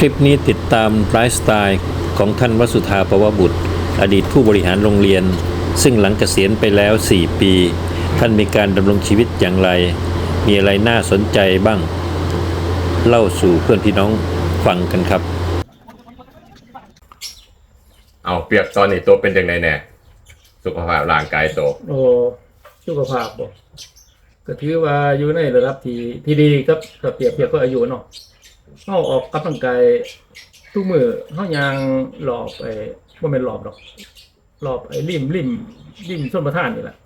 คลิปนี้ติดตามไลฟ์สไตล์ของท่านวสุธาปวบุตร อดีตผู้บริหารโรงเรียน ซึ่งหลังเกษียณไปแล้ว 4 ปี ท่านมีการดำรงชีวิตอย่างไร มีอะไรน่าสนใจบ้าง เล่าสู่เพื่อนพี่น้องฟังกันครับ เอาเปรียบตอนนี้ตัวเป็นยังไงแน่สุขภาพร่างกายตัวโอ้สุขภาพบ่ก็ถือว่าอยู่ในระดับที่ที่ดีครับกับเปรียบเทียบก็อายุเนาะ เฮาออกกำลังกายทุกมื้อเฮายางรอบไอ้บ่แม่นรอบดอกรอบไอ้ริมริมริมชนประทานนี่แหละ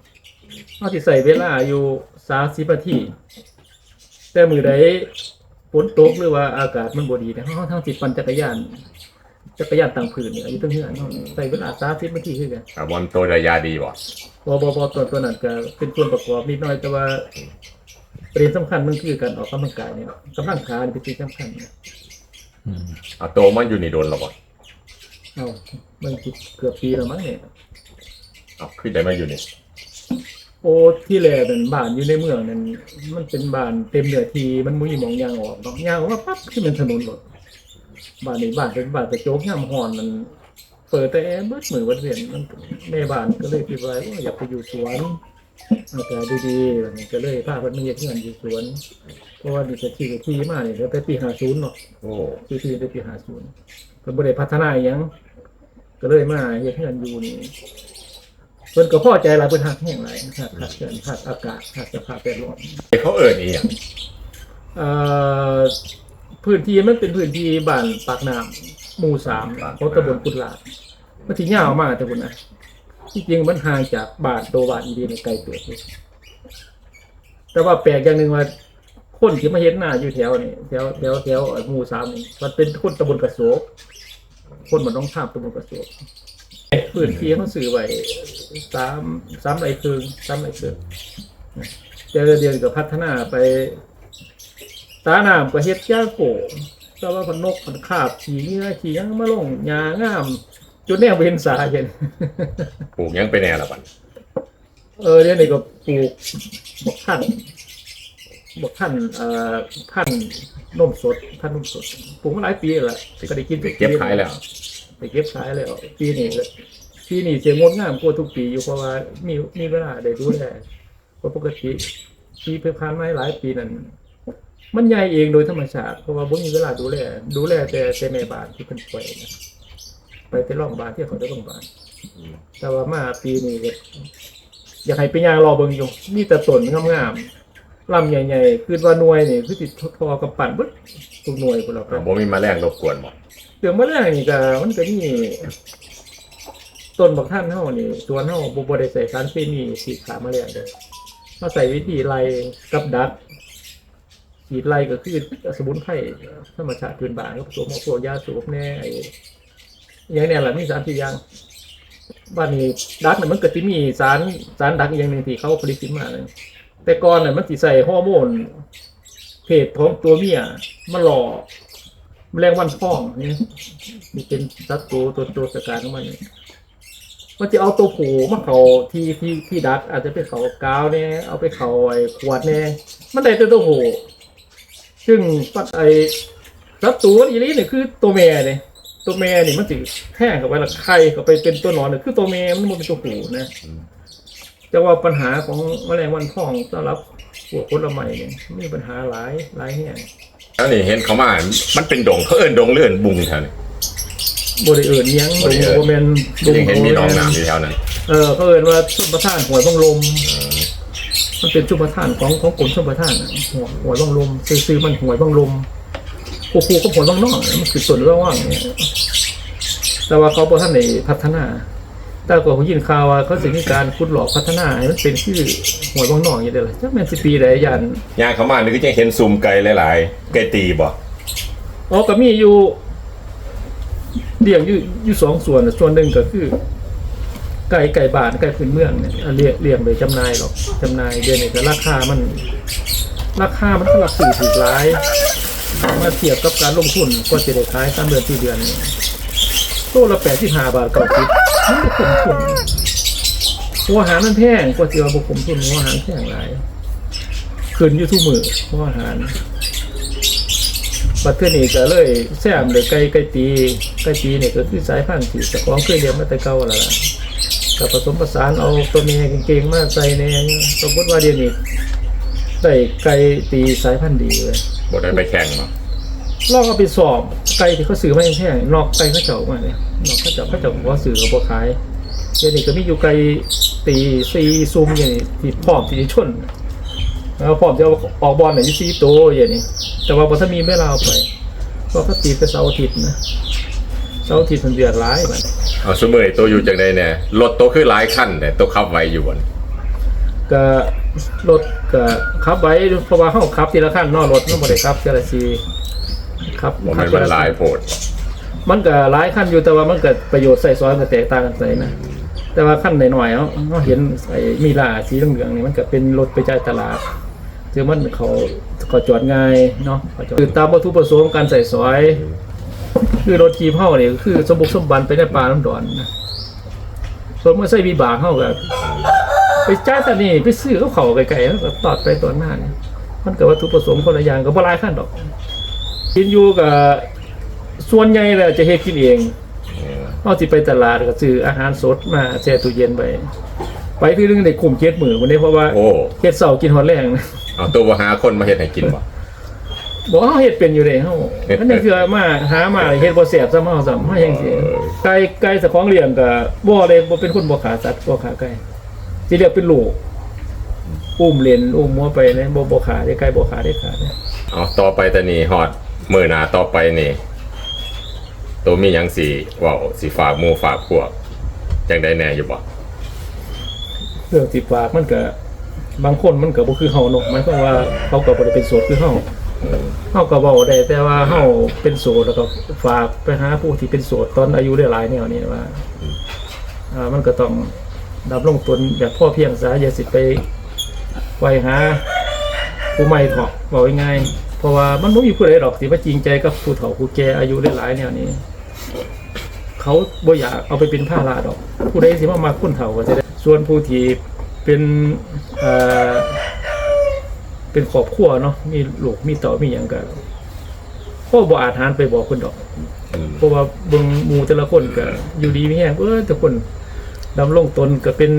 เฮาสิใส่เวลาอยู่30นาทีแต่มื้อใดฝนตกหรือว่าอากาศมันบ่ดีเนี่ยเฮาทางสิปั่นจักรยานจักรยานต่างพื้นเนี่ยอยู่ตั้งเฮือนเฮาใส่เวลา30นาทีคือกันอะบอลตัวระยะดีบ่บอบอบอตัวตัวนั้นก็เป็นส่วนประกอบนิดหน่อยแต่ว่า ประเด็นสำคัญมันคือการออกกำลังกายเนี่ยกำลังขานี่เป็นสิ่งสำคัญเนี่ยเอาตัวมันอยู่ในโดนแล้วบ่เอามันเกือบปีแล้วมั้งเนี่ยเอาขึ้นได้มาอยู่นี่โอ้ที่แรกนั่นบ้านอยู่ในเมืองนั่นมันเป็นบ้านเต็มเนื้อที่มันมุ้ยมองยางออกเนาะยางออกมาปั๊บขึ้นเป็นถนนรถบ้านนี้บ้านเป็นบ้านกระโจกย่ำหอนมันเปิดแต่แอร์เบิดมือวันเวียนมันแม่บ้านก็เลยคิดไว้ว่าอยากไปอยู่สวน อากาศดีๆแบบนี้ก็เลยพาเพิ่นมาเฮ็ดงานอยู่สวน เพราะว่าดิฉันที่ที่มาเนี่ยตั้งแต่ปีห้าศูนย์เนาะโอ้ที่ที่ตั้งแต่ปีห้าศูนย์เพิ่นบ่ได้พัฒนาอิหยังก็เลยมาเฮ็ดงานอยู่นี่เพิ่นก็พอใจหลายเพิ่นฮักแห้งหลายฮักฮักเกินฮักอากาศฮักสภาพแวดล้อมเขาเอิ้นอีหยังเอ่อพื้นที่มันเป็นพื้นที่บ้านปากน้ำหมู่สามของตำบลกุดลาดมันสิยาวมากแต่พุ่นนะ ที่จริงมันห่างจากบานตัวบานอีดีในไกลเติบอยู่แต่ว่าแปลกอย่างหนึ่งว่าคนที่มาเห็นหน้าอยู่แถวนี่แถวแถวแถวหมู่สามนี่มันเป็นคนตำบลกระโสกคนมันต้องข้ามตำบลกระโสกพื้นที่เขาซื้อไว้สามสามไรครึ่งสามไรครึ่งเจอเดียวกับพัฒนาไปตาหน้ำก็เฮ็ดยาโกแต่ว่าพนกพันขาบขี่เงี้ยขี่ยังมาลงยางาม จนแนวเห็นสาเห็นปลูกหยังไปแน่ละบัดเออเดี๋ยวนี้ก็ปลูกบักพันธุ์บักพันธุ์เอ่อพันธุ์นมสดพันธุ์นมสดปลูกมาหลายปีแล้วก็ได้กินไปเก็บขายแล้ว ไปเก็บขายแล้วปีนี้ก็ปีนี้เสียงดงามกว่าทุกปีอยู่เพราะว่ามีมีเวลาได้ดูแลเพราะปกติปีเพิ่ผ่านมาหลายปีนั้นมันใหญ่เองโดยธรรมชาติเพราะว่าบ่มีเวลาดูแลดูแลแต่แต่แม่บ้านที่เพิ่นป่วยนะ ไปแต่โรงพยาบาลที่เขาได้โรงพยาบาลแต่ว่ามาปีนี้ก็อยากให้ไปย่างรอเบิ่งอยู่มีแต่ต้นงามๆลำใหญ่ๆคือว่าหน่วยนี่คือติดทอกับปั่นเบิดทุกหน่วยพุ่นล่ะคอ่ารับบ่มีแมลงรบกวนบ่เรื่องมะแรงนี่ก็มันก็มีต้นบักท่านเฮานี่สวนเฮาบ่บ่ได้ใส่สารเคมีฉีดขาแมลงเด้อเราใส่วิธีไล่กับดักฉีดไล่ก็คือสมุนไพรธรรมชาติพื้นบ้านก็ผสมกับพวกยาสูบแน่ไอ้อยังเนี่ยแหละมีสารสี่อย่างบ้านนี้ดักเนี่ยมันเก็จะมีสารสารดักอย่างหนึ่งที่เขาผลิตขึ้นมาเลยแต่ก่อนเนี่ยมันสิใส่ฮอร์โมนเพศของตัวเมียมาหล่อแมลงวันทองนี่นี่เป็นสัตว์ตัวตัวตัวสการของมันมันจะเอาตัวผูมาเขาที่ที่ที่ดัก อาจจะเป็นเขากาวเนี่ยเอาไปเขาไอ้ขวดเนี่ยมันได้แต่ตัวผูซึ่งปัดไอ้สัตว์ตัวอีนี้เนี่ยคือตัวแม่เนี่ย ตัวแม่นี่มันสิแท่งเข้าไปและไข่เข้าไปเป็นตัวหนอนเนี่ยคือตัวแม่มันบ่เป็นตัวผูนะแต่ว่าปัญหาของแมลงวันทองสำหรับพวกคนละใหม่เนี่ยมีปัญหาหลายหลายแห่งแล้วนี่เห็นเขามา มันเป็นดงเขาเอิ้นดงเลื่อนบุงแถวนี้บริเอิญยังบ่ได้เอิ้นโบแมนยังเห็นมีหนองน้ำอยู่แถวนั้นเออเขาเอิญว่าชุบประทานหวยบังลมมันเป็นชุบประทานของของกรมชุบประทานน่ะหัวหวยบังลมซื้อซื้อมันหวยบังลม ครูครูก็หวยบังนอกมันคือส่วนระหว่างเนี่ยแต่ว่าเขาบอกท่านในพัฒนาแต่ก็ผมยินข่าวว่าเขาสิมีการขุดหลอกพัฒนาให้มันเป็นชื่อหวยบังนอกอย่างเดียวเลยจักแม่นสิปีใดยันย่างเขามานี่ก็จะเห็นซุ่มไก่หลายๆไก่ตีบ่อ๋อก็มีอยู่เลี้ยงอยู่อยู่สองส่วนน่ะส่วนหนึ่งก็คือไก่ไก่บานไก่พื้นเมืองเนี่ยอะเลี้ยงเลี้ยงไปจำหน่ายหรอกจำหน่ายเดือนนี้ก็ราคามัน ราคามันก็ราคาถูกร้าย มาเทียบกับการลงทุนก็จะได้ขายตามเดือนที่เดือนนี่ตัวละแปดที่ห้าบาทเก้าสิบมันไม่คุ้มทุนหัวอาหารมันแพงกว่าเจียวบุคุ้มทุนหัวอาหารแพงหลายขึ้นอยูทูบมือหัวอาหารปัจจุบันนี้ก็เลยแซมเลยไก่ไก่ตีไก่ตีเนี่ยก็คือสายพันธุ์ที่เจ้าของเคยเลี้ยงมาแต่เก่าแล้วล่ะก็ผสมผสานเอาตัวเมียเก่งๆมาใส่ในสมมติว่าเดี๋ยวนี้ได้ไก่ตีสายพันธุ์ดีเลย บ่ได้ไปแข่งมาลองเอาไปสอบไก่ที่เขาซื้อมาแพงๆนอกไก่เขาเจ้ามาเนี่ยนอกเขาเจ้าเขาเจ้าบอกว่าซื้อกับบ่ขายเดี๋ยวนี้ก็มีอยู่ไก่ตีซีซุ่มอย่างนี้ที่พร้อมที่จะชนแล้วพร้อมจะเอาออกบอลไหนที่ซีโตวอย่างนี้แต่ว่าพอถ้ามีเวลาเอาไปเพราะเขาตีเป็นเสาร์อาทิตย์นะเสาร์อาทิตย์มันเดือดร้ายมันเอาสมมุติตัวอยู่จังไดแน่รถตัวคือหลายคันแต่ตัวขับไวอยู่บ่นก็รถ ก็ขับไว้เพราะว่าเขาขับทีละขั้นเนอกรถมันบ่ได้ขับทีละซีครับบ่แม่นมันหลายโพดมันก็หลายขั้นอยู่แต่ว่ามันเกิดประโยชน์ใส่ซ้อนก็แตกต่างกันไปนะแต่ว่าขั้นหน่อยๆเนาะเราเห็นไอ้มีลาสีเหลืองๆนี่มันก็เป็นรถไปจ่ายตลาดคือมันเขาเขาจอดง่ายเนาะเขาจอดคือตามวัตถุประสงค์การใส่ซอย คือรถจีบเฮานี่คือสมบุกสมบันไปในป่าน้ำดอนนะส่วนเมื่อใส่บีบากเฮาก็ ไปจ่ายแต่นี่ไปซื้อเขาเขาไกลๆแล้วก็ตอดไปตอนหน้าเนี่ยมันก็วัตถุประสงค์คนละอย่างก็บ่หลายขั้นดอก กินอยู่กับส่วนใหญ่แล้วจะเฮ็ดกินเองเอาสิไปตลาดก็ซื้ออาหารสดมาแช่ตู้เย็นไปไปที่นึงได้คุมเจ็ดมือวันนี้เพราะว่าโอ้เฮ็ดเสาร์กินฮอดแรงนะเอาตัวบ่หาคนมาเฮ็ดให้กินบ่บอกเฮาเฮ็ดเป็นอยู่เลยเฮาอันนี้คือมาหามาเฮ็ดบ่แซ่บซ้ำเฮาซ้ำเฮายังสิไก่ไก่สะของเลี้ยงก็บ่เลยบ่เป็นคนบ่ขาสัตว์บ่ขาไก่ สิเรียกเป็นลูกอุ้มเล่นอุ้มมัวไปนะบ่บ่ขาได้ไก่บ่ขาได้ขาดนะเอาต่อไปแต่นี่ฮอดมื้อหน้าต่อไปนี่ ตัวมีหยังสิเว้าสิฝากหมู่ฝากพวกจังไดแน่อยู่บ่เรื่องสิฝากมันก็บางคนมันก็บ่คือเฮาเนาะหมายความว่าเขาก็บ่ได้เป็นโสดคือเฮาเฮาก็เว้าได้แต่ว่าเฮาเป็นโสดแล้วก็ฝากไปหาผู้ที่เป็นโสดตอนอายุได้หลายแนวนี้ว่าอ่ามันก็ต้อง ดำรงตนแบบพ่อเพียงซะอย่าสิไปไปหาผู้ใหม่เถาะบอกง่ายๆเพราะว่ามันบ่มีผู้ใดหรอกที่ว่าจริงใจกับผู้เฒ่าผู้แก่อายุได้หลายแนวนี้ เขาบ่อยากเอาไปเป็นภาระดอก ผู้ใดสิมามาคนเฒ่าก็จะได้ส่วนผู้ที่เป็นเอ่อเป็นครอบครัวเนาะมีลูกมีเต่อมีอย่างกันพ่อบ่อาจหารไปบอกคนดอกอืมเพราะว่าเบิ่งหมู่แต่ละคนก็อยู่ดีมีแฮงเออแต่คน ดำรงตนก็เป็น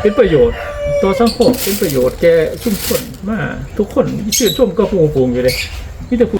เป็นประโยชน์ต่อสังคมเป็นประโยชน์แก่ชุมชนมา ทุกคนชื่อชมก็ฟูงฟูงอยู่เลยมีแต่ผู้